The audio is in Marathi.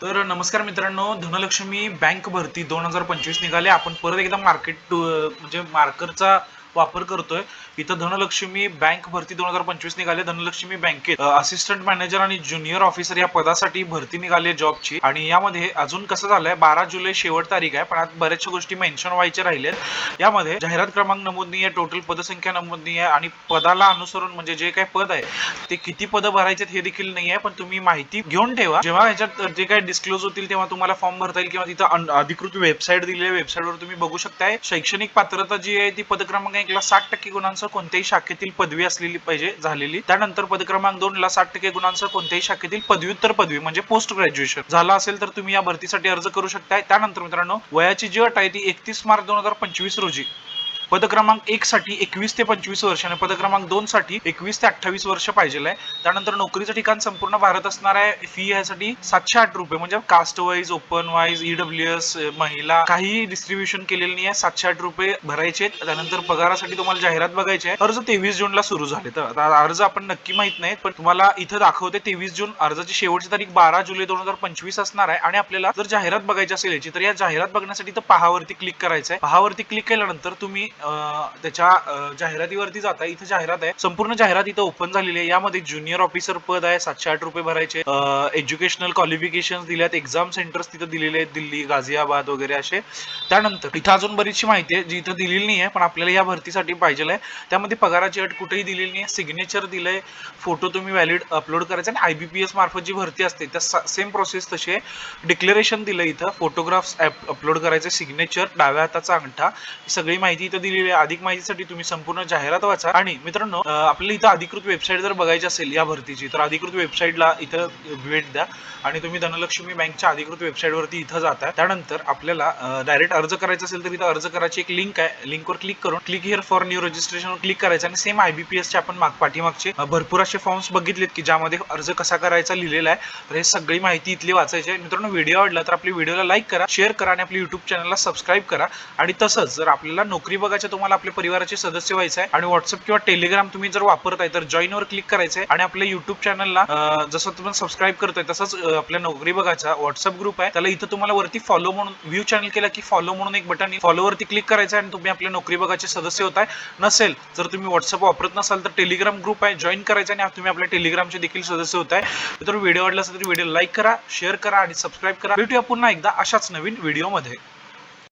तर नमस्कार मित्रांनो धनलक्ष्मी बँक भरती दोन हजार पंचवीस निघाले. आपण परत एकदा मार्केट टू म्हणजे मार्करचा वापर करतोय. इथं धनलक्ष्मी बँक भरती दोन हजार पंचवीस निघाले. धनलक्ष्मी बँकेत असिस्टंट मॅनेजर आणि ज्युनियर ऑफिसर या पदासाठी भरती निघाली जॉबची आणि यामध्ये अजून कसं झालंय बारा जुलै शेवट तारीख आहे पण आज बऱ्याचशा गोष्टी मेन्शन व्हायच्या राहिल्यात. यामध्ये जाहिरात क्रमांक नमूद आहे टोटल पदसंख्या नमूद आहे आणि पदाला अनुसरून म्हणजे जे काही पद आहे ते किती पदं भरायचे हे देखील नाही आहे पण तुम्ही माहिती घेऊन ठेवा. जेव्हा ह्याच्यात जे काही डिस्क्लोज होतील तेव्हा तुम्हाला फॉर्म भरता येईल किंवा तिथं अधिकृत वेबसाईट दिली आहे वेबसाईटवर तुम्ही बघू शकताय. शैक्षणिक पात्रता जी आहे ती पद क्रमांक एकला साठ टक्के गुणांसह कोणत्याही शाखेतील पदवी असलेली पाहिजे झालेली. त्यानंतर पद क्रमांक दोन ला साठ टक्के गुणांसह कोणत्याही शाखेतील पदव्युत्तर पदवी म्हणजे पोस्ट ग्रॅज्युएशन झाला असेल तर तुम्ही या भरतीसाठी अर्ज करू शकताय. त्यानंतर मित्रांनो वयाची जी अट आहे ती एकतीस मार्च दोन हजार पंचवीस रोजी. पदक्रमांक एक साठी एकवीस ते पंचवीस वर्ष आणि पदक्रमांक दोन साठी एकवीस ते अठ्ठावीस वर्ष पाहिजे आहे. त्यानंतर नोकरीचं ठिकाण संपूर्ण भारत असणार आहे. फी यासाठी सातशे आठ रुपये म्हणजे caste wise open wise E W S महिला काही डिस्ट्रीब्युशन केलेली नाही आहे सातशे आठ रुपये भरायचे आहेत. त्यानंतर पगारासाठी तुम्हाला जाहिरात बघायची आहे. अर्ज तेवीस जूनला सुरू झाले. तर अर्ज आपण नक्की माहीत नाही पण तुम्हाला इथं दाखवते तेवीस जून अर्जाची शेवटची तारीख बारा जुलै दोन हजार पंचवीस असणार आहे. आणि आपल्याला जर जाहिरात बघायची असेल याची तर या जाहिरात बघण्यासाठी तर पहावरती क्लिक करायचं आहे पहावरती क्लिक केल्यानंतर तुम्ही त्याच्या जाहिरातीवरती जाता इथं जाहिरात आहे. संपूर्ण जाहिरात इथं ओपन झालेली आहे. यामध्ये ज्युनियर ऑफिसर पद आहे सातशे आठ रुपये भरायचे. एज्युकेशनल क्वालिफिकेशन दिल्यात एक्झाम सेंटर्स तिथं दिलेले आहेत दिल्ली गाझियाबाद वगैरे असे. त्यानंतर इथं अजून बरीचशी माहिती आहे जी इथं दिलेली नाही आहे पण आपल्याला या भरतीसाठी पाहिजे आहे त्यामध्ये पगाराची अट कुठेही दिलेली नाही सिग्नेचर दिलंय फोटो तुम्ही व्हॅलिड अपलोड करायचा आणि आयबीपीएस मार्फत जी भरती असते त्या सेम प्रोसेस तशी आहे. डिक्लेरेशन दिलं इथं फोटोग्राफ्स अपलोड करायचे सिग्नेचर डाव्या हाताचा अंगठा सगळी माहिती इथं दिलेली आहे. अधिक माहितीसाठी तुम्ही संपूर्ण जाहिरात वाचा. आणि मित्रांनो अं, आपल्याला इथं अधिकृत वेबसाईट जर बघायची असेल या भरतीची तर अधिकृत वेबसाईटला इथं भेट द्या. आणि तुम्ही धनलक्ष्मी बँकच्या अधिकृत वेबसाईटवरती इथं जाता. त्यानंतर आपल्याला डायरेक्ट अर्ज करायचा असेल तर इथं अर्ज करायची एक लिंक आहे. लिंकवर क्लिक करून click here for new registration click करायचं. आणि सेम आय चे आपण माग पाठीमागचे भरपूर असे फॉर्म्स बघितलेत की ज्यामध्ये अर्ज कसा करायचा लिहिलेला आहे. तर हे सगळी माहिती इथली वाचायची आहे. मित्रांनो व्हिडिओ आवडला तर आपल्या व्हिडिओला लाईक करा शेअर करा आणि आपल्या युट्यूब चॅनलला सबस्क्राईब करा. आणि तसंच जर आपल्याला नोकरी बघायच्या तुम्हाला आपल्या परिवाराचे सदस्य व्हायचं आहे आणि व्हॉट्सअप किंवा टेलिग्राम तुम्ही जर वापरताय तर जॉईन वर क्लिक करायचंय. आणि आपल्या युट्यूब चॅनलला जसं तुम्ही सबस्क्राईब करतोय तसंच आपल्या नोकरी बघायचा व्हॉट्सअप ग्रुप आहे. त्याला इथं तुम्हाला वरती फॉलो म्हणून व्ह्यू चॅनल केला की फॉलो म्हणून एक बटन फॉलो वरती क्लिक करायचं आहे आणि तुम्ही आपल्या नोकरी बघाचे सदस्य होताय. नसेल जर तुम्ही व्हॉट्सअप वापरत नसाल तर टेलिग्राम ग्रुप आहे. जॉईन करायचा आणि तुम्ही आपल्या टेलिग्रामचे देखील सदस्य होत आहे तर व्हिडिओ आवडला असेल तर व्हिडिओ लाईक करा शेअर करा आणि सबस्क्राईब करा. भेटूया पुन्हा एकदा अशाच नवीन व्हिडिओमध्ये